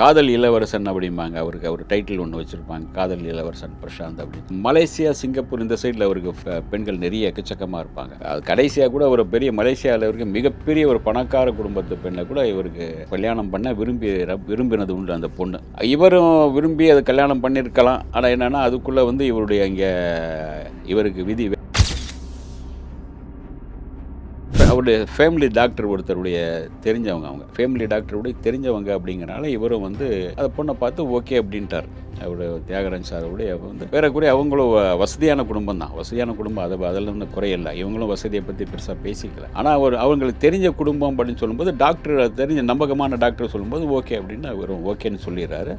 காதல் இளவரசன் அப்படிம்பாங்க. அவருக்கு அவர் டைட்டில் ஒன்று வச்சுருப்பாங்க. காதல் இளவரசன் பிரசாந்த் அப்படின்னு. மலேசியா சிங்கப்பூர் இந்த சைடில் அவருக்கு பெண்கள் நிறைய எக்கச்சக்கமாக இருப்பாங்க. அது கடைசியாக கூட ஒரு பெரிய மலேசியாவில் இருக்க மிகப்பெரிய ஒரு பணக்கார குடும்பத்து பெண்ணை கூட இவருக்கு கல்யாணம் பண்ண விரும்பி விரும்பினது உண்டு அந்த பொண்ணு. இவரும் விரும்பி அதை கல்யாணம் பண்ணியிருக்கலாம் ஆனால் என்னென்னா அதுக்குள்ளே வந்து இவருடைய இங்கே இவருக்கு விதி அவருடைய ஃபேமிலி டாக்டர் ஒருத்தருடைய தெரிஞ்சவங்க அவங்க. ஃபேமிலி டாக்டருடைய தெரிஞ்சவங்க அப்படிங்கிறனால இவரும் வந்து அந்த பொண்ணை பார்த்து ஓகே அப்படின்ட்டார். அவரு தியாகராஜ் சாருடைய வந்து வேறக்குறைய அவங்களும் வசதியான குடும்பம் தான். வசதியான குடும்பம் அதை அதில் இருந்து குறையில்லை இவங்களும் வசதியை பற்றி பெருசாக பேசிக்கல. ஆனால் அவர் அவங்களுக்கு தெரிஞ்ச குடும்பம் அப்படின்னு சொல்லும்போது டாக்டர் தெரிஞ்ச நம்பகமான டாக்டர் சொல்லும்போது ஓகே அப்படின்னு அவரும் ஓகேன்னு சொல்லிடுறாரு.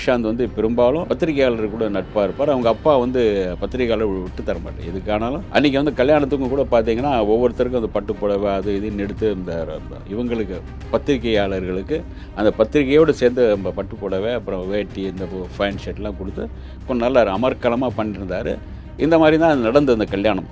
பிரசாந்த் வந்து பெரும்பாலும் பத்திரிகையாளர் கூட நட்பாக இருப்பார். அவங்க அப்பா வந்து பத்திரிகையாளர் விட்டு தர மாட்டேன் எதுக்கானாலும் அன்றைக்கி வந்து கல்யாணத்துக்கும் கூட பார்த்தீங்கன்னா ஒவ்வொருத்தருக்கும் அந்த பட்டு புடவை அது இதுன்னு எடுத்து இந்த இவங்களுக்கு பத்திரிகையாளர்களுக்கு அந்த பத்திரிகையோடு சேர்ந்து நம்ம பட்டு புடவை அப்புறம் வேட்டி இந்த ஃபேன் ஷர்ட்லாம் கொடுத்து கொஞ்சம் நல்லா அமர்க்கலமாக பண்ணியிருந்தார். இந்த மாதிரி தான் நடந்தது அந்த கல்யாணம்.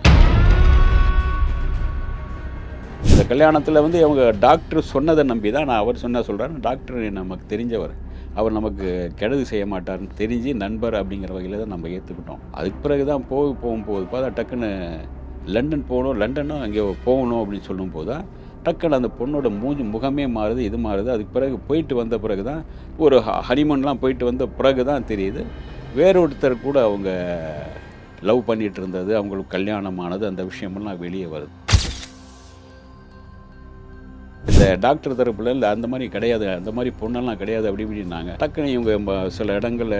இந்த கல்யாணத்தில் வந்து அவங்க டாக்டர் சொன்னதை நம்பி தான் நான் அவர் சொன்ன சொல்கிறேன் டாக்டர் நமக்கு தெரிஞ்சவர். அவர் நமக்கு கெடுதி செய்ய மாட்டார்னு தெரிஞ்சு நண்பர் அப்படிங்கிற வகையில் தான் நம்ம ஏற்றுக்கிட்டோம் அதுக்கு பிறகு தான் போக போகும்போது பார்த்தா டக்குன்னு லண்டன் போகணும் லண்டனும் அங்கே போகணும் அப்படின்னு சொல்லும்போது தான் டக்குன்னு அந்த பொண்ணோட மூஞ்சி முகமே மாறுது இது மாறுது. அதுக்கு பிறகு போயிட்டு வந்த பிறகு தான் ஒரு ஹனிமன்லாம் போயிட்டு வந்த பிறகு தான் தெரியுது வேறொருத்தர் கூட அவங்க லவ் பண்ணிகிட்டு இருந்தது அவங்களுக்கு கல்யாணமானது அந்த விஷயமெல்லாம் வெளியே வருது. இந்த டாக்டர் தரப்புல இல்லை அந்த மாதிரி கிடையாது அந்த மாதிரி பொண்ணெல்லாம் கிடையாது அப்படி இப்படின்னாங்க டக்குன்னு இவங்க சில இடங்களில்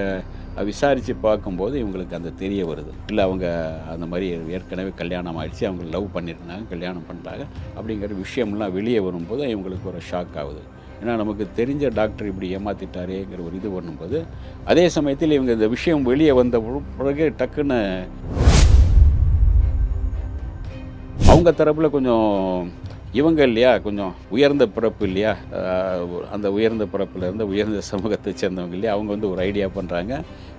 விசாரித்து பார்க்கும்போது இவங்களுக்கு அந்த தெரிய வருது. இல்லை அவங்க அந்த மாதிரி ஏற்கனவே கல்யாணம் ஆயிடுச்சு அவங்க லவ் பண்ணியிருந்தாங்க கல்யாணம் பண்ணிட்டாங்க அப்படிங்கிற விஷயம்லாம் வெளியே வரும்போது இவங்களுக்கு ஒரு ஷாக் ஆகுது. ஏன்னா நமக்கு தெரிஞ்ச டாக்டர் இப்படி ஏமாத்திட்டாரேங்கிற ஒரு இது பண்ணும்போது அதே சமயத்தில் இவங்க இந்த விஷயம் வெளியே வந்த பிறகு டக்குன்னு அவங்க தரப்பில் கொஞ்சம் இவங்க இல்லையா கொஞ்சம் உயர்ந்த பிறப்பு இல்லையா அந்த உயர்ந்த பிறப்புலேருந்து உயர்ந்த சமூகத்தை சேர்ந்தவங்க இல்லையா அவங்க வந்து ஒரு ஐடியா பண்ணுறாங்க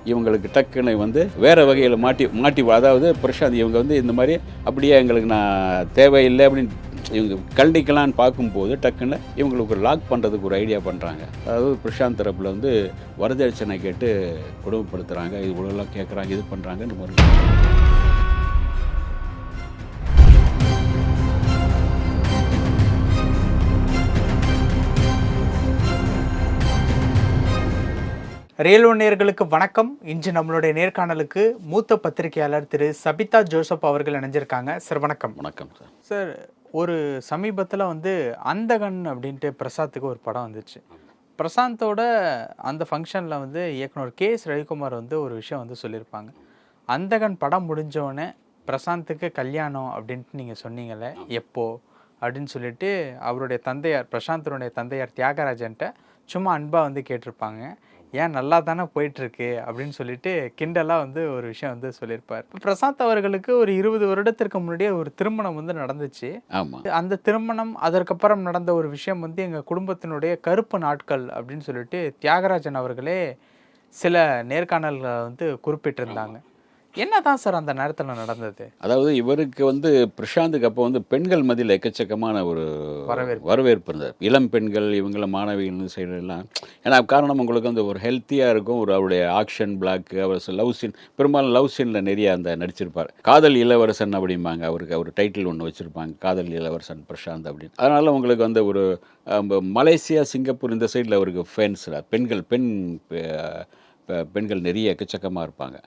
இவங்களுக்கு டக்குன்னு வந்து வேறு வகையில் மாட்டி மாட்டி அதாவது பிரசாந்த் இவங்க வந்து இந்த மாதிரி அப்படியே எங்களுக்கு நான் தேவையில்லை அப்படின்னு இவங்க கண்டிக்கலான்னு பார்க்கும்போது டக்குன்னு இவங்களுக்கு ஒரு லாக் பண்ணுறதுக்கு ஒரு ஐடியா பண்ணுறாங்க அதாவது பிரசாந்த் தரப்பில் வந்து வரதட்சணை கேட்டு கொடுமைப்படுத்துகிறாங்க இது இவ்வளோலாம் கேட்குறாங்க இது பண்ணுறாங்கன்னு மாதிரி ரியல் ஒன் நேயர்களுக்கு வணக்கம். இன்று நம்மளுடைய நேர்காணலுக்கு மூத்த பத்திரிகையாளர் திரு சபிதா ஜோசப் அவர்கள் இணைஞ்சிருக்காங்க. சார் வணக்கம். வணக்கம் சார். சார் ஒரு சமீபத்தில் வந்து அந்தகன் அப்படின்ட்டு பிரசாத்துக்கு ஒரு படம் வந்துச்சு. பிரசாந்தோட அந்த ஃபங்க்ஷனில் வந்து இயக்குனர் கே எஸ் ரவிக்குமார் வந்து ஒரு விஷயம் வந்து சொல்லியிருப்பாங்க. அந்தகன் படம் முடிஞ்சோடனே பிரசாந்துக்கு கல்யாணம் அப்படின்ட்டு நீங்கள் சொன்னீங்கல்ல எப்போ? அப்படின்னு சொல்லிட்டு அவருடைய தந்தையார் பிரசாந்தனுடைய தந்தையார் தியாகராஜன்ட்ட சும்மா அன்பாக வந்து கேட்டிருப்பாங்க. ஏன் நல்லா தானே போயிட்டுருக்கு அப்படின்னு சொல்லிட்டு கிண்டலாக வந்து ஒரு விஷயம் வந்து சொல்லியிருப்பார். பிரசாந்த் அவர்களுக்கு ஒரு இருபது வருடத்திற்கு முன்னாடியே ஒரு திருமணம் வந்து நடந்துச்சு. ஆமாம் அந்த திருமணம் அதற்கப்புறம் நடந்த ஒரு விஷயம் வந்து எங்கள் குடும்பத்தினுடைய கருப்பு நாட்கள் அப்படின்னு சொல்லிட்டு தியாகராஜன் அவர்களே சில நேர்காணல்களை வந்து குறிப்பிட்டிருந்தாங்க. என்னதான் சார் அந்த நேரத்தில் நடந்தது? அதாவது இவருக்கு வந்து பிரசாந்துக்கு அப்போ வந்து பெண்கள் மத்தியில் எக்கச்சக்கமான ஒரு வரவேற்பு. வரவேற்பு இருந்தது. இளம் பெண்கள் இவங்கள மாணவிகள் சைடெல்லாம் ஏன்னா காரணம் உங்களுக்கு வந்து ஒரு ஹெல்த்தியாக இருக்கும் ஒரு அவருடைய ஆக்ஷன் பிளாக் அவர் லவ் சீன் பெரும்பாலும் லவ் சீனில் நிறைய அந்த நடிச்சிருப்பார். காதல் இளவரசன் அப்படிம்பாங்க அவருக்கு அவர் டைட்டில் ஒன்று வச்சுருப்பாங்க காதல் இளவரசன் பிரசாந்த் அப்படின்னு. அதனால் உங்களுக்கு வந்து ஒரு மலேசியா சிங்கப்பூர் இந்த சைடில் அவருக்கு ஃபேன்ஸ் பெண்கள் பெண் பெண்கள் நிறைய எக்கச்சக்கமாக இருப்பாங்க.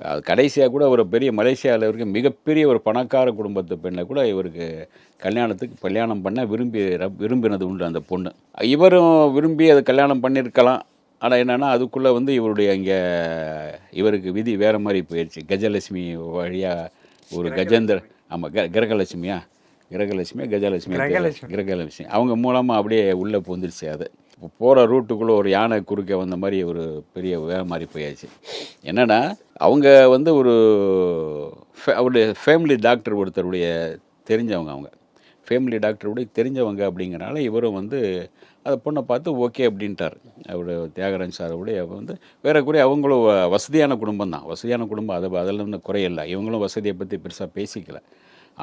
கடைசியாக கூட ஒரு பெரிய மலேசியாவில் இருக்க மிகப்பெரிய ஒரு பணக்கார குடும்பத்து பெண்ணை கூட இவருக்கு கல்யாணத்துக்கு கல்யாணம் பண்ண விரும்பி விரும்பினது உண்டு அந்த பொண்ணு. இவரும் விரும்பி அதை கல்யாணம் பண்ணியிருக்கலாம் ஆனால் என்னென்னா அதுக்குள்ளே வந்து இவருடைய இங்கே இவருக்கு விதி வேறு மாதிரி போயிடுச்சு கஜலட்சுமி வழியாக ஒரு கஜேந்திர ஆமாம் க கிரகலட்சுமியா? கிரகலட்சுமியா? கஜலட்சுமி கிரகலட்சுமி. கிரகலட்சுமி. அவங்க மூலமாக அப்படியே உள்ளே புந்துருச்சு அது. போகிற ரூட்டுக்குள்ளே ஒரு யானை குறுக்க வந்த மாதிரி ஒரு பெரிய வேலை மாதிரி போயாச்சு. என்னென்னா அவங்க வந்து ஒரு ஃபே- அவருடைய ஃபேமிலி டாக்டர் ஒருத்தருடைய தெரிஞ்சவங்க அவங்க. ஃபேமிலி டாக்டருடைய தெரிஞ்சவங்க அப்படிங்கிறனால இவரும் வந்து அதை பொண்ணை பார்த்து ஓகே அப்படின்ட்டார். அவர் தியாகராஜ் சாருடைய வந்து வேற குறை அவங்களும் வசதியான குடும்பம் தான் வசதியான குடும்பம் அதை அதில் இருந்து குறையில்லை இவங்களும் வசதியை பற்றி பெருசாக பேசிக்கல.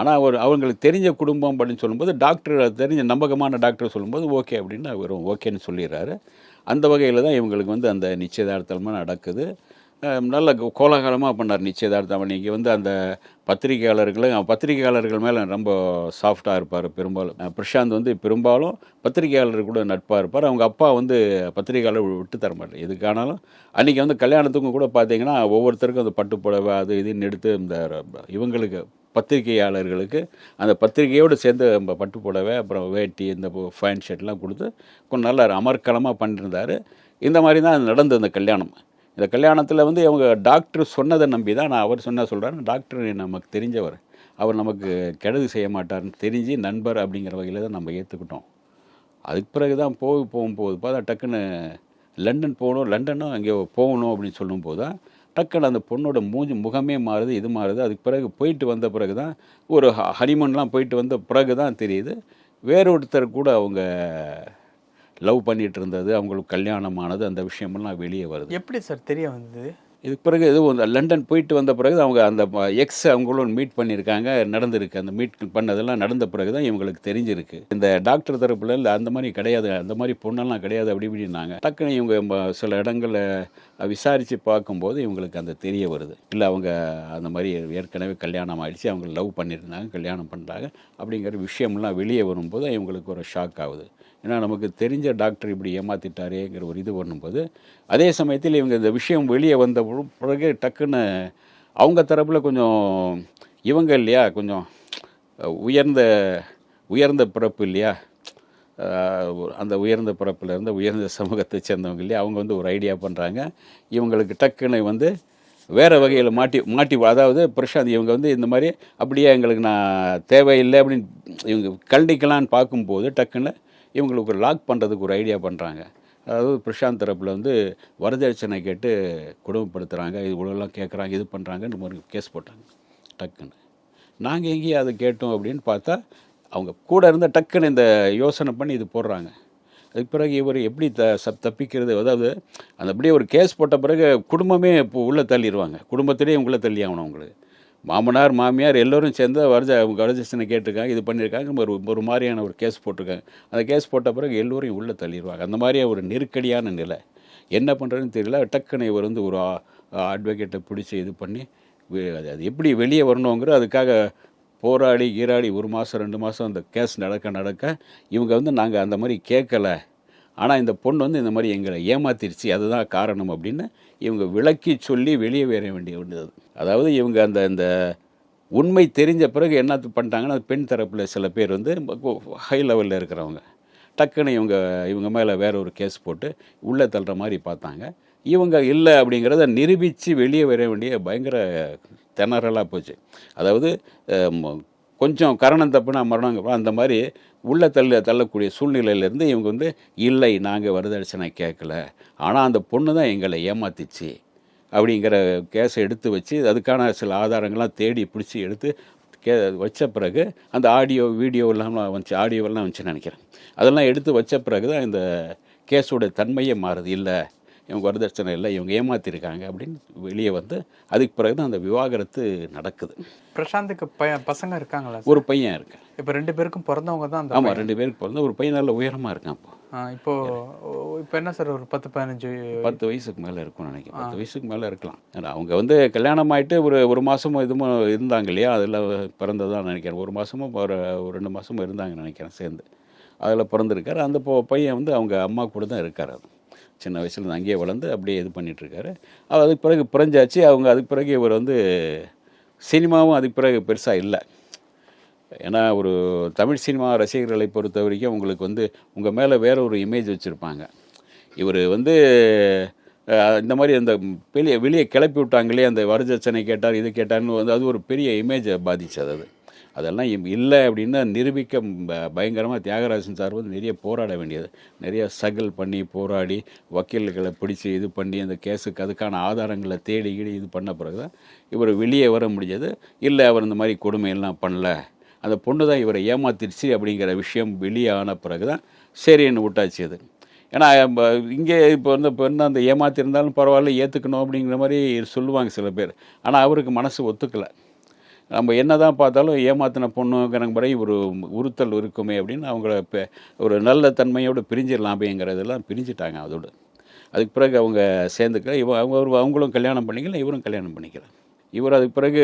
ஆனால் ஒரு அவங்களுக்கு தெரிஞ்ச குடும்பம் அப்படின்னு சொல்லும்போது டாக்டர் தெரிஞ்ச நம்பகமான டாக்டர் சொல்லும்போது ஓகே அப்படின்னு அவர் ஓகேன்னு சொல்லிடுறாரு. அந்த வகையில் தான் இவங்களுக்கு வந்து அந்த நிச்சயதார்த்தமாக நடக்குது. நல்ல கோலாகலமாக பண்ணார் நிச்சயதார்த்தம். அன்னைக்கு வந்து அந்த பத்திரிகையாளர்களும் பத்திரிகையாளர்கள் மேலே ரொம்ப சாஃப்டாக இருப்பார். பெரும்பாலும் பிரசாந்த் வந்து பெரும்பாலும் பத்திரிகையாளர் கூட நட்பாக இருப்பார். அவங்க அப்பா வந்து பத்திரிகையாளர் விட்டு தர மாட்டார். எதுக்கானாலும் அன்றைக்கி வந்து கல்யாணத்துக்கும் கூட பார்த்தீங்கன்னா ஒவ்வொருத்தருக்கும் அந்த பட்டு புடவை அது இதுன்னு எடுத்து இந்த இவங்களுக்கு பத்திரிகையாளர்களுக்கு அந்த பத்திரிகையோடு சேர்ந்து நம்ம பட்டு புடவை அப்புறம் வேட்டி இந்த ஃபேன் ஷர்ட்லாம் கொடுத்து கொஞ்சம் நல்லா அமர்க்கலமாக பண்ணியிருந்தார். இந்த மாதிரி தான் நடந்தது அந்த கல்யாணம். இந்த கல்யாணத்தில் வந்து அவங்க டாக்டர் சொன்னதை நம்பி தான் நான் அவர் சொன்ன சொல்கிறேன் டாக்டர் நமக்கு தெரிஞ்சவர். அவர் நமக்கு கெடுதி செய்ய மாட்டார்னு தெரிஞ்சு நண்பர் அப்படிங்கிற வகையில் தான் நம்ம ஏற்றுக்கிட்டோம் அதுக்கு பிறகு தான் போய் போகும்போது பார்த்தா டக்குன்னு லண்டன் போகணும் லண்டனும் அங்கே போகணும் அப்படின்னு சொல்லும்போது தான் டக்குன்னு அந்த பொண்ணோட மூஞ்சி முகமே மாறுது இது மாறுது. அதுக்கு பிறகு போயிட்டு வந்த பிறகு தான் ஒரு ஹனிமூன்லாம் போயிட்டு வந்த பிறகு தான் தெரியுது. வேறு ஒருத்தர் கூட அவங்க லவ் பண்ணிகிட்டு இருந்தது அவங்களுக்கு கல்யாணமானது அந்த விஷயமெல்லாம் வெளியே வருது. எப்படி சார் தெரிய வந்தது? இதுக்கு பிறகு இது லண்டன் போயிட்டு வந்த பிறகு அவங்க அந்த எக்ஸ் அவங்களும் மீட் பண்ணியிருக்காங்க நடந்திருக்கு. அந்த மீட் பண்ணதெல்லாம் நடந்த பிறகு தான் இவங்களுக்கு தெரிஞ்சிருக்கு. இந்த டாக்டர் தரப்புல இல்லை அந்த மாதிரி கிடையாது அந்த மாதிரி பொண்ணெல்லாம் கிடையாது அப்படி இப்படின்னாங்க டக்குன்னு இவங்க சில இடங்களில் விசாரித்து பார்க்கும்போது இவங்களுக்கு அந்த தெரிய வருது. இல்லை அவங்க அந்த மாதிரி ஏற்கனவே கல்யாணம் ஆயிடுச்சு அவங்க லவ் பண்ணியிருந்தாங்க கல்யாணம் பண்ணுறாங்க அப்படிங்கிற விஷயம்லாம் வெளியே வரும்போது இவங்களுக்கு ஒரு ஷாக் ஆகுது. ஏன்னா நமக்கு தெரிஞ்ச டாக்டர் இப்படி ஏமாத்திட்டாரேங்கிற ஒரு இது பண்ணும்போது அதே சமயத்தில் இவங்க இந்த விஷயம் வெளியே வந்த பிறகு டக்குன்னு அவங்க தரப்பில் கொஞ்சம் இவங்க இல்லையா கொஞ்சம் உயர்ந்த உயர்ந்த பிறப்பு இல்லையா அந்த உயர்ந்த பிறப்பிலேருந்து உயர்ந்த சமூகத்தை சேர்ந்தவங்க இல்லையா அவங்க வந்து ஒரு ஐடியா பண்ணுறாங்க இவங்களுக்கு டக்குன்னு வந்து வேறு வகையில் மாட்டி மாட்டி அதாவது பிரசாந்த் இவங்க வந்து இந்த மாதிரி அப்படியே எங்களுக்கு நான் தேவையில்லை அப்படின்னு இவங்க கண்டிக்கலான்னு பார்க்கும்போது டக்குன்னு இவங்களுக்கு ஒரு லாக் பண்ணுறதுக்கு ஒரு ஐடியா பண்ணுறாங்க அதாவது பிரசாந்த் தரப்பில் வந்து வரதட்சணை கேட்டு குடும்பப்படுத்துகிறாங்க இது உலகெல்லாம் கேட்குறாங்க இது பண்ணுறாங்கன்னு ஒரு கேஸ் போட்டாங்க. டக்குன்னு. நாங்கள் எங்கேயும் அதை கேட்டோம் அப்படின்னு பார்த்தா அவங்க கூட இருந்த டக்குன்னு இந்த யோசனை பண்ணி இது போடுறாங்க. அதுக்கு பிறகு இவர் எப்படி த சப் தப்பிக்கிறது? அதாவது அந்த அப்படியே ஒரு கேஸ் போட்ட பிறகு குடும்பமே இப்போ உள்ளே தள்ளிடுவாங்க குடும்பத்திலேயே உள்ளே தள்ளி ஆகணும் அவங்களுக்கு. மாமனார் மாமியார் எல்லோரும் சேர்ந்து வரஜ வரதட்சணை கேட்டிருக்காங்க இது பண்ணியிருக்காங்க ஒரு ஒரு மாதிரியான ஒரு கேஸ் போட்டிருக்காங்க. அந்த கேஸ் போட்ட பிறகு எல்லோரையும் உள்ளே தள்ளிடுவாங்க. அந்த மாதிரியே ஒரு நெருக்கடியான நிலை. என்ன பண்ணுறதுன்னு தெரியல. டக்குன்னு இவர் வந்து ஒரு அட்வொகேட்டை பிடிச்சி இது பண்ணி அது அது எப்படி வெளியே வரணுங்கிற அதுக்காக போராடி கீராடி ஒரு மாதம் ரெண்டு மாதம் அந்த கேஸ் நடக்க நடக்க இவங்க வந்து நாங்கள் அந்த மாதிரி கேட்கல. ஆனால் இந்த பொண்ணு வந்து இந்த மாதிரி எங்களை ஏமாத்திருச்சு. அதுதான் காரணம் அப்படின்னு இவங்க விளக்கி சொல்லி வெளியே வேற வேண்டிய வேண்டியது அதாவது இவங்க அந்த அந்த உண்மை தெரிஞ்ச பிறகு என்ன பண்ணிட்டாங்கன்னா பெண் தரப்பில் சில பேர் வந்து ஹை லெவலில் இருக்கிறவங்க. டக்குன்னு இவங்க இவங்க மேலே வேற ஒரு கேஸ் போட்டு உள்ளே தள்ளுற மாதிரி பார்த்தாங்க. இவங்க இல்லை அப்படிங்கிறத நிரூபித்து வெளியே வர வேண்டிய பயங்கர திணறலாக போச்சு. அதாவது ம- கொஞ்சம் கரணம் தப்புனா மரணம் அந்த மாதிரி உள்ள தள்ள தள்ளக்கூடிய சூழ்நிலையிலேருந்து இவங்க வந்து இல்லை நாங்கள் வரதட்சணை கேட்கல. ஆனால் அந்த பொண்ணு தான் எங்களை ஏமாத்திச்சு. அப்படிங்கிற கேஸை எடுத்து வச்சு அதுக்கான சில ஆதாரங்கள்லாம் தேடி பிடிச்சி எடுத்து கே வச்ச பிறகு அந்த ஆடியோ வீடியோ எல்லாம் வந்துச்சு ஆடியோவெல்லாம் வந்துச்சு நினைக்கிறேன். அதெல்லாம் எடுத்து வச்ச பிறகு தான் இந்த கேஸோட தன்மையே மாறுது. இல்லை இவங்க வரதட்சணை இல்லை இவங்க ஏமாத்திருக்காங்க அப்படின்னு வெளியே வந்து அதுக்கு பிறகு தான் அந்த விவாகரத்து நடக்குது. பிரசாந்துக்கு பசங்க இருக்காங்களா ஒரு பையன் இருக்கு. இப்போ ரெண்டு பேருக்கும் பிறந்தவங்க தான் அந்த ஆமாம் ரெண்டு பேருக்கு பிறந்த ஒரு பையன் நல்ல உயரமாக இருக்கான் இப்போ. இப்போ இப்போ என்ன சார் ஒரு பத்து பதினஞ்சு? பத்து வயசுக்கு மேலே இருக்கும்னு நினைக்கிறேன். பத்து வயசுக்கு மேலே இருக்கலாம். அவங்க வந்து கல்யாணம் ஆயிட்டு ஒரு ஒரு மாதமும் இதுவும் இருந்தாங்க இல்லையா? அதில் பிறந்ததான் நினைக்கிறேன். ஒரு மாதமும் ஒரு ரெண்டு மாதமும் இருந்தாங்கன்னு நினைக்கிறேன் சேர்ந்து. அதில் பிறந்திருக்காரு. அந்த பையன் வந்து அவங்க அம்மா கூட தான் இருக்கார். அது சின்ன வயசுலேருந்து அங்கேயே வளர்ந்து அப்படியே இது பண்ணிகிட்ருக்காரு அவர் அதுக்கு பிறகு பிறஞ்சாச்சு அவங்க அதுக்கு பிறகு இவர் வந்து சினிமாவும் அதுக்கு பிறகு பெருசாக இல்லை. ஏன்னா ஒரு தமிழ் சினிமா ரசிகர்களை பொறுத்த வரைக்கும் உங்களுக்கு வந்து உங்கள் மேலே வேற ஒரு இமேஜ் வச்சுருப்பாங்க. இவர் வந்து இந்த மாதிரி அந்த வெளியே வெளியே கிளப்பி விட்டாங்களே அந்த வரதட்சணை கேட்டார் இது கேட்டார்னு வந்து அது ஒரு பெரிய இமேஜை பாதிச்சது அது. அதெல்லாம் இல்லை அப்படின்னு நிரூபிக்க பயங்கரமாக தியாகராஜன் சார் வந்து நிறைய போராட வேண்டியது. நிறைய சகல் பண்ணி போராடி வக்கீல்களை பிடிச்சி இது பண்ணி அந்த கேஸுக்கு அதுக்கான ஆதாரங்களை தேடி இது பண்ண பிறகு தான் இவர் வெளியே வர முடிஞ்சது. இல்லை அவர் இந்த மாதிரி கொடுமையெல்லாம் பண்ணல. அந்த பொண்ணு தான் இவரை ஏமாத்திருச்சு அப்படிங்கிற விஷயம் வெளியே ஆன பிறகு தான் சரின்னு விட்டாச்சு அது. ஏன்னா இங்கே இப்போ வந்து பெண் அந்த ஏமாத்திருந்தாலும் பரவாயில்ல ஏற்றுக்கணும் அப்படிங்கிற மாதிரி சொல்லுவாங்க சில பேர். ஆனால் அவருக்கு மனசு ஒத்துக்கலை. நம்ம என்ன தான் பார்த்தாலும் ஏமாத்தின பொண்ணுங்கிற முறை ஒரு உறுத்தல் இருக்குமே அப்படின்னு அவங்கள இப்போ ஒரு நல்ல தன்மையோடு பிரிஞ்சிடலாமேங்கிறதெல்லாம் பிரிஞ்சிட்டாங்க அதோடு. அதுக்கு பிறகு அவங்க சேர்ந்துக்க இவ அவங்க அவங்களும் கல்யாணம் பண்ணிக்கல இவரும் கல்யாணம் பண்ணிக்கிறேன் இவர் அதுக்கு பிறகு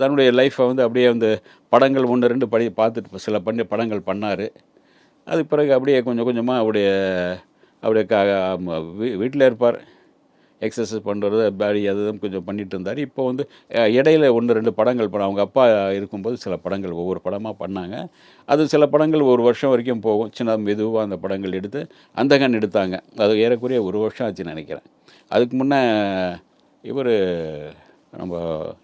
தன்னுடைய லைஃப்பை வந்து அப்படியே வந்து படங்கள் ஒன்று ரெண்டு படி பார்த்துட்டு சில பண்ணி படங்கள் பண்ணார். அதுக்கு பிறகு அப்படியே கொஞ்சம் கொஞ்சமாக அவருடைய அவருடைய க வீட்டில் இருப்பார். எக்ஸசைஸ் பண்ணுறது பேரி அதுதான் கொஞ்சம் பண்ணிட்டு இருந்தார் இப்போ வந்து இடையில ஒன்று ரெண்டு படங்கள் பண்ண அவங்க அப்பா இருக்கும்போது சில படங்கள் ஒவ்வொரு படமாக பண்ணாங்க. அது சில படங்கள் ஒரு வருஷம் வரைக்கும் போகும். சின்ன மெதுவாக அந்த படங்கள் எடுத்து அந்தகன் எடுத்தாங்க. அது ஏறக்குறைய ஒரு வருஷம் ஆச்சுன்னு நினைக்கிறேன். அதுக்கு முன்னே இவர் நம்ம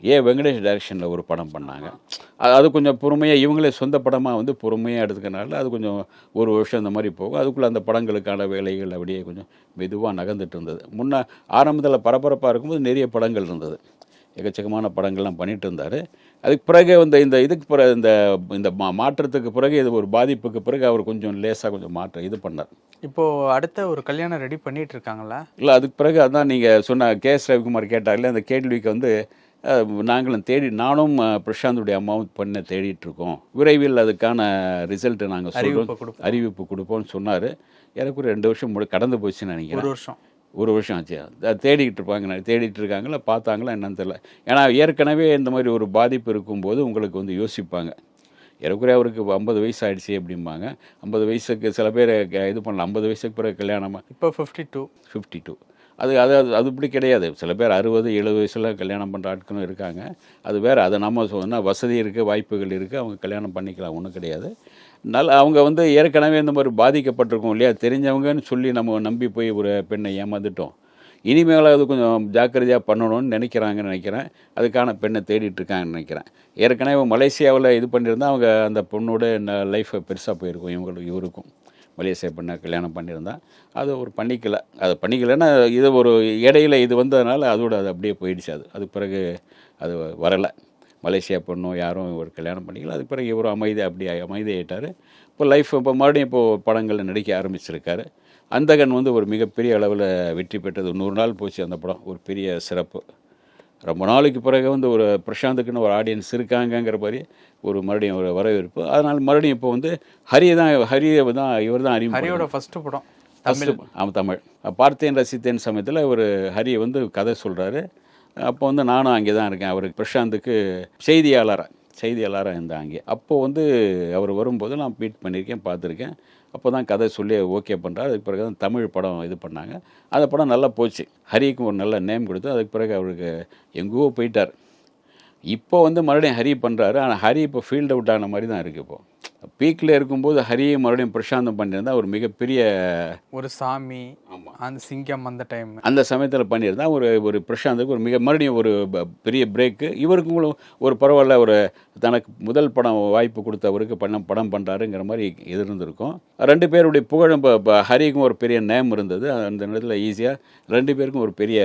ஏ. வெங்கடேஷ் டைரக்ஷனில் ஒரு படம் பண்ணாங்க. அது அது கொஞ்சம் பொறுமையாக இவங்களே சொந்த படமாக வந்து பொறுமையாக எடுத்துக்கனால அது கொஞ்சம் ஒரு வருஷம் இந்த மாதிரி போகும். அதுக்குள்ளே அந்த படங்களுக்கான வேலைகள் அப்படியே கொஞ்சம் மெதுவாக நகர்ந்துட்டு இருந்தது. முன்னே ஆரம்பத்தில் பரபரப்பாக இருக்கும்போது நிறைய படங்கள் இருந்தது. எக்கச்சக்கமான படங்கள்லாம் பண்ணிகிட்டு இருந்தார். அதுக்கு பிறகு இந்த இந்த இதுக்கு பிறகு இந்த இந்த மா மாற்றத்துக்கு பிறகு இது ஒரு பாதிப்புக்கு பிறகு அவர் கொஞ்சம் லேசாக கொஞ்சம் மாற்றம் இது பண்ணார். இப்போ அடுத்த ஒரு கல்யாணம் ரெடி பண்ணிட்டு இருக்காங்களா இல்லை அதுக்கு பிறகு அதான் நீங்கள் சொன்ன கே. எஸ். ரவிக்குமார் கேட்டார்ல அந்த கேள்விக்கு வந்து நாங்களும் தேடி நானும் பிரசாந்துடைய அம்மாவும் பண்ண தேடிட்டு இருக்கோம் விரைவில் அதுக்கான ரிசல்ட்டை நாங்கள் அறிவிப்பு சொல்கிறோம் அறிவிப்பு கொடுப்போம்னு சொன்னார். எனக்கு ஒரு ரெண்டு வருஷம் கடந்து போச்சுன்னு நினைக்கிறேன். ஒரு வருஷம். ஒரு வருஷம் ஆச்சு. அது தேடிக்கிட்டு இருப்பாங்க தேடிட்டு இருக்காங்களா பார்த்தாங்களா என்னன்னு தெரியல. ஏன்னா ஏற்கனவே இந்த மாதிரி ஒரு பாதிப்பு இருக்கும்போது உங்களுக்கு வந்து யோசிப்பாங்க. ஏறக்குறைய அவருக்கு ஐம்பது வயசு ஆயிடுச்சு அப்படிம்பாங்க. ஐம்பது வயசுக்கு சில பேர் இது பண்ணலாம் ஐம்பது வயசுக்கு பிறகு கல்யாணமாக இப்போ ஃபிஃப்டி டூ ஃபிஃப்டி டூ அது அது அது அது இப்படி கிடையாது. சில பேர் அறுபது எழுபது வயசில் கல்யாணம் பண்ணுற ஆட்களும் இருக்காங்க. அது வேறு அதை நம்ம சொன்னால் வசதி இருக்குது வாய்ப்புகள் இருக்குது அவங்க கல்யாணம் பண்ணிக்கலாம் ஒன்றும் கிடையாது. நல்ல அவங்க வந்து ஏற்கனவே இந்த மாதிரி பாதிக்கப்பட்டிருக்கோம் இல்லையா? தெரிஞ்சவங்கன்னு சொல்லி நம்ம நம்பி போய் ஒரு பெண்ணை ஏமாந்துட்டோம். இனிமேலாவது கொஞ்சம் ஜாக்கிரதையாக பண்ணணும்னு நினைக்கிறாங்கன்னு நினைக்கிறேன். அதுக்கான பெண்ணை தேடிட்டுருக்காங்கன்னு நினைக்கிறேன். ஏற்கனவே மலேசியாவில் இது பண்ணியிருந்தால் அவங்க அந்த பொண்ணோட லைஃப்பை பெருசாக போயிருக்கும் இவங்களுக்கு இவருக்கும். மலேசியா பெண்ணை கல்யாணம் பண்ணியிருந்தா அது ஒரு பண்ணிக்கல. அது பண்ணிக்கலைன்னா இது ஒரு இடையில இது வந்ததுனால அதோட அது அப்படியே போயிடுச்சு அது. அது பிறகு அது வரலை. மலேசியா பொண்ணும் யாரும் ஒரு கல்யாணம் பண்ணிக்கல. அதுக்கு பிறகு இவரும் அமைதி அப்படி அமைதி ஆயிட்டார் இப்போ லைஃப் இப்போ மறுபடியும் இப்போ படங்களில் நடிக்க ஆரம்பிச்சிருக்காரு. அந்தகன் வந்து ஒரு மிகப்பெரிய அளவில் வெற்றி பெற்றது. நூறு நாள் போச்சு அந்த படம். ஒரு பெரிய சிறப்பு. ரொம்ப நாளைக்கு பிறகு வந்து ஒரு பிரசாந்துக்குன்னு ஒரு ஆடியன்ஸ் இருக்காங்கங்கிற மாதிரி ஒரு மறுபடியும் ஒரு வரவேற்பு. அதனால் மறுபடியும் இப்போ வந்து ஹரி தான் ஹரியை தான் இவர் தான் அறிமுகம் ஹரியோட ஃபர்ஸ்ட் படம் தமிழ். ஆமாம் தமிழ். பார்த்தேன் ரசித்தேன் சமயத்தில் ஒரு ஹரி வந்து கதை சொல்கிறாரு அப்போ வந்து நானும் அங்கே தான் இருக்கேன். அவருக்கு பிரசாந்துக்கு செய்தியாளராக செய்தியாளராக இருந்தேன் அங்கே அப்போது வந்து அவர் வரும்போது நான் மீட் பண்ணியிருக்கேன் பார்த்துருக்கேன். அப்போ தான் கதை சொல்லி ஓகே பண்ணுறாரு அதுக்கு பிறகு தான் தமிழ் படம் இது பண்ணாங்க. அந்த படம் நல்லா போச்சு. ஹரிக்கும் ஒரு நல்ல நேம் கொடுத்து அதுக்கு பிறகு அவருக்கு எங்கேயோ போயிட்டார். இப்போ வந்து மறுபடியும் ஹரி பண்ணுறாரு ஆனால் ஹரி இப்போ ஃபீல்டு அவுட் ஆன மாதிரி தான் இருக்குது இப்போது பீக்கில் இருக்கும்போது ஹரியை மறுபடியும் பிரசாந்தம் பண்ணியிருந்தா ஒரு மிகப்பெரிய ஒரு சாமி ஆமாம் அந்த சிங்கம் அந்த டைம் அந்த சமயத்தில் பண்ணியிருந்தா ஒரு ஒரு பிரசாந்துக்கு ஒரு மிக மறுபடியும் ஒரு பெரிய பிரேக்கு இவருக்கும் ஒரு பரவாயில்ல ஒரு தனக்கு முதல் படம் வாய்ப்பு கொடுத்தவருக்கு பணம் படம் பண்ணுறாருங்கிற மாதிரி இது இருந்திருக்கும் ரெண்டு பேருடைய புகழும் இப்போ இப்போ ஹரிக்கும் ஒரு பெரிய நேம் இருந்தது. அந்த நேரத்தில் ஈஸியாக ரெண்டு பேருக்கும் ஒரு பெரிய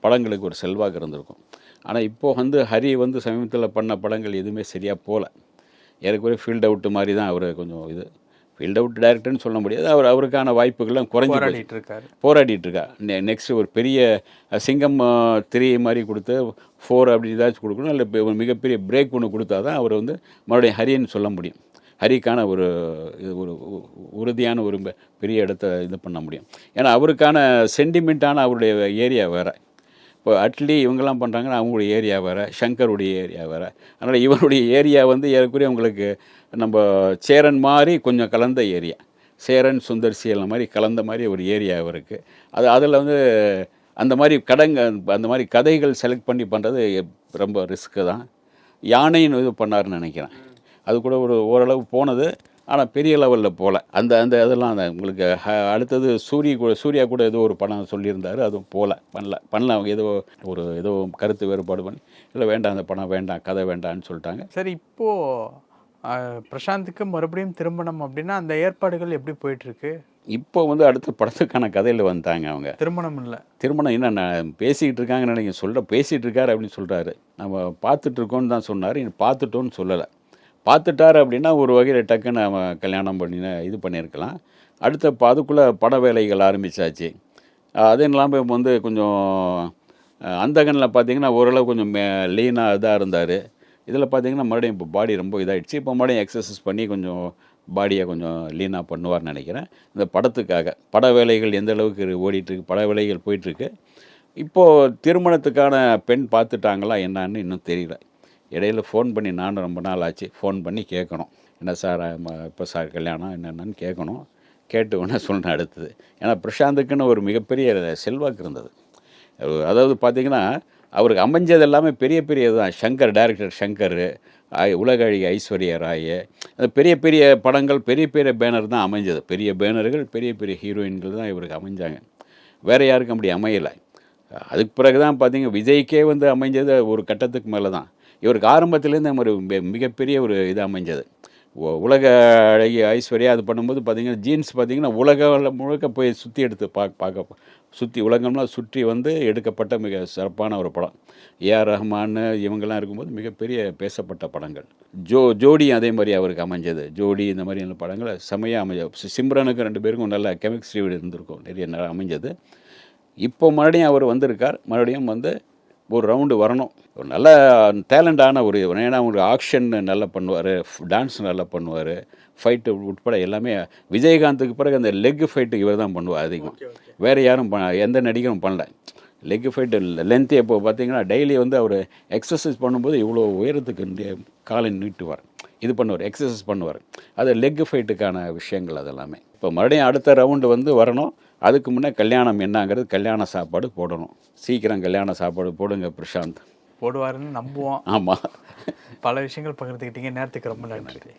படங்களுக்கு ஒரு செல்வாக்கு இருந்திருக்கும். ஆனால் இப்போது வந்து ஹரி வந்து சமீபத்தில் பண்ண படங்கள் எதுவுமே சரியாக போகல ஏறக்குறைய ஃபீல்ட் அவுட் மாதிரி தான் அவர் கொஞ்சம் இது. ஃபீல்ட் அவுட் டைரக்டர்னு சொல்ல முடியாது. அவர் அவருக்கான வாய்ப்புகள்லாம் குறைஞ்சி. போராடிட்டு இருக்காரு போராடிட்டு இருக்கா நெ நெக்ஸ்ட் ஒரு பெரிய சிங்கம் த்ரீ மாதிரி கொடுத்து ஃபோர் அப்படி ஏதாச்சும் கொடுக்கணும். இல்லை ஒரு மிகப்பெரிய பிரேக் ஒன்று கொடுத்தா தான் அவர் வந்து மறுபடியும் ஹரின்னு சொல்ல முடியும். ஹரிக்கான ஒரு இது ஒரு உறுதியான ஒரு பெரிய இடத்த இது பண்ண முடியும். ஏன்னா அவருக்கான சென்டிமெண்ட்டான அவருடைய ஏரியா வேறு. இப்போ அட்லி இவங்கெல்லாம் பண்ணுறாங்கன்னா அவங்களுடைய ஏரியா வேறு சங்கருடைய ஏரியா வேறு. அதனால் இவருடைய ஏரியா வந்து ஏறக்குறைய உங்களுக்கு நம்ம சேரன் மாதிரி கொஞ்சம் கலந்த ஏரியா. சேரன் சுந்தர்சியல் மாதிரி கலந்த மாதிரி ஒரு ஏரியா இருக்கு அது அதில் வந்து அந்த மாதிரி கடங்க அந்த மாதிரி கதைகள் செலக்ட் பண்ணி பண்ணுறது ரொம்ப ரிஸ்க்கு தான். யானைன்னு இது பண்ணாருன்னு நினைக்கிறேன். அது கூட ஒரு ஓரளவு போனது. ஆனால் பெரிய லெவலில் போகல அந்த அந்த இதெல்லாம் அந்த உங்களுக்கு அடுத்தது சூரிய கூட சூர்யா கூட ஏதோ ஒரு படம் சொல்லியிருந்தாரு அதுவும் போகல பண்ணல. பண்ணல அவங்க ஏதோ ஒரு ஏதோ கருத்து வேறுபாடு பண்ணி இல்லை வேண்டாம் அந்த படம் வேண்டாம் கதை வேண்டாம்னு சொல்லிட்டாங்க. சரி இப்போ அஹ், பிரசாந்துக்கு மறுபடியும் திருமணம் அப்படின்னா அந்த ஏற்பாடுகள் எப்படி போயிட்டு இருக்கு இப்போ வந்து அடுத்த படத்துக்கான கதையில் வந்துட்டாங்க அவங்க. திருமணம் இல்லை. திருமணம் என்ன நான் பேசிக்கிட்டு இருக்காங்கன்னு நினைக்க சொல்கிற பேசிகிட்டு இருக்காரு அப்படின்னு சொல்கிறாரு நம்ம பார்த்துட்டு இருக்கோம்னு தான் சொன்னார் இன்னும் பார்த்துட்டோன்னு சொல்லலை. பார்த்துட்டாரு அப்படின்னா ஒரு வகையில் டக்குன்னு அவன் கல்யாணம் பண்ணின இது பண்ணியிருக்கலாம். அடுத்த அதுக்குள்ளே பட வேலைகள் ஆரம்பித்தாச்சு அது இல்லாமல் இப்போ வந்து கொஞ்சம் அந்தகனில் பார்த்தீங்கன்னா ஓரளவு கொஞ்சம் லீனாக இதாக இருந்தார். இதில் பார்த்தீங்கன்னா மறுபடியும் இப்போ பாடி ரொம்ப இதாகிடுச்சு இப்போ மறுபடியும் எக்ஸசைஸ் பண்ணி கொஞ்சம் பாடியை கொஞ்சம் லீனாக பண்ணுவார்னு நினைக்கிறேன். இந்த படத்துக்காக. பட வேலைகள் எந்த அளவுக்கு ஓடிட்டுருக்கு பட வேலைகள் போயிட்டுருக்கு. இப்போது திருமணத்துக்கான பெண் பார்த்துட்டாங்களா என்னான்னு இன்னும் தெரியல. இடையில ஃபோன் பண்ணி நானும் ரொம்ப நாள் ஆச்சு. ஃபோன் பண்ணி கேட்கணும். என்ன சார் இப்போ சார் கல்யாணம் என்னென்னு கேட்கணும். கேட்டு உடனே சொல்லணும் அடுத்தது. ஏன்னா பிரசாந்துக்குன்னு ஒரு மிகப்பெரிய செல்வாக்கு இருந்தது. அதாவது பார்த்தீங்கன்னா அவருக்கு அமைஞ்சது எல்லாமே பெரிய பெரிய தான் சங்கர் டைரக்டர் சங்கர் உலக அழகி ஐஸ்வர்யா ராய் அந்த பெரிய பெரிய படங்கள் பெரிய பெரிய பேனர் தான் அமைஞ்சது. பெரிய பேனர்கள் பெரிய பெரிய ஹீரோயின்கள் தான் இவருக்கு அமைஞ்சாங்க. வேறு யாருக்கும் அப்படி அமையலை. அதுக்கு பிறகு தான் பார்த்திங்க விஜய்க்கே வந்து அமைஞ்சது ஒரு கட்டத்துக்கு மேலே தான் இவருக்கு ஆரம்பத்துலேருந்து ஒரு மிகப்பெரிய ஒரு இது அமைஞ்சது. உலக அழகிய ஐஸ்வர்யா அது பண்ணும்போது பார்த்திங்கன்னா ஜீன்ஸ் பார்த்தீங்கன்னா உலக முழுக்க போய் சுற்றி எடுத்து பார்க்க பார்க்க சுற்றி உலகம்லாம் சுற்றி வந்து எடுக்கப்பட்ட மிக சிறப்பான ஒரு படம். ஏஆர் ரஹ்மான் இவங்கெல்லாம் இருக்கும்போது மிகப்பெரிய பேசப்பட்ட படங்கள். ஜோ ஜோடி அதே மாதிரி அவருக்கு அமைஞ்சது. ஜோடி இந்த மாதிரியான படங்கள் செமையாக அமைஞ்சது சிம்ரனுக்கு ரெண்டு பேருக்கும் நல்ல கெமிஸ்ட்ரி இருந்திருக்கும். நிறைய நல்லா அமைஞ்சது. இப்போ மறுபடியும் அவர் வந்திருக்கார். மறுபடியும் வந்து ஒரு ரவுண்டு வரணும். ஒரு நல்ல டேலண்டான ஒரு. ஏன்னா ஒரு ஆக்ஷன் நல்லா பண்ணுவார் டான்ஸ் நல்லா பண்ணுவார் ஃபைட்டு உட்பட எல்லாமே விஜயகாந்துக்கு பிறகு அந்த லெக் ஃபைட்டு இவர் தான் பண்ணுவார் அதிகம். வேறு யாரும் ப- எந்த நடிகரும் பண்ணல. லெக் ஃபைட்டு லென்த்து இப்போ பார்த்தீங்கன்னா டெய்லி வந்து அவர் எக்ஸசைஸ் பண்ணும்போது இவ்வளோ உயரத்துக்கு காலை நீட்டுவார். இது பண்ணுவார் எக்ஸசைஸ் பண்ணுவார். அது லெக் ஃபைட்டுக்கான விஷயங்கள் அதெல்லாமே. இப்போ மறுபடியும் அடுத்த ரவுண்டு வந்து வரணும். அதுக்கு முன்னே கல்யாணம் என்னங்கிறது கல்யாண சாப்பாடு போடணும். சீக்கிரம் கல்யாண சாப்பாடு போடுங்க பிரசாந்த். போடுவாருன்னு நம்புவோம். ஆமாம் பல விஷயங்கள் பகிர்ந்துக்கிட்டீங்க. நேரத்துக்கு ரொம்ப நன்றி.